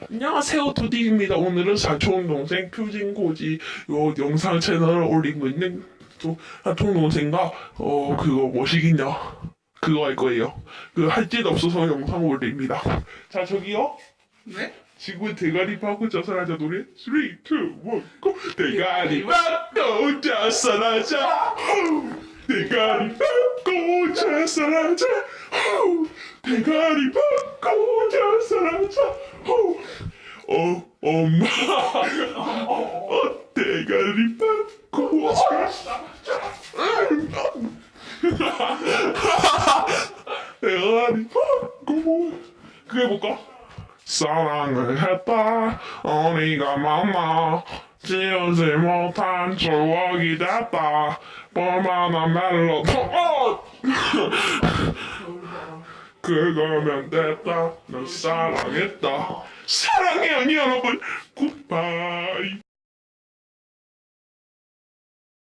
안녕하세요 두디입니다 오늘은 사촌 동생 표진 고지 요 영상 채널을 올리고 있는 또 사촌 동생과 어 그거 뭐시기냐 그거 할 거예요 그 할 짓 없어서 영상 올립니다 자 저기요 네? 지구 대가리 파고 자살하자 노래 3, 2, 1 고! 대가리 파고 자살하자 호! 대가리 파고 자살하자 호! 대가리 파고 자살하자 호! 어 엄마. 어 대가리 자살하자 대가리 파고 그게 뭘까? 사랑을 했다. 어리가 많아 지우지 못한 추억이 됐다. 얼마나 멜로디 어! 그거면 됐다. 넌 사랑했다. 사랑해요 여러분. 굿바이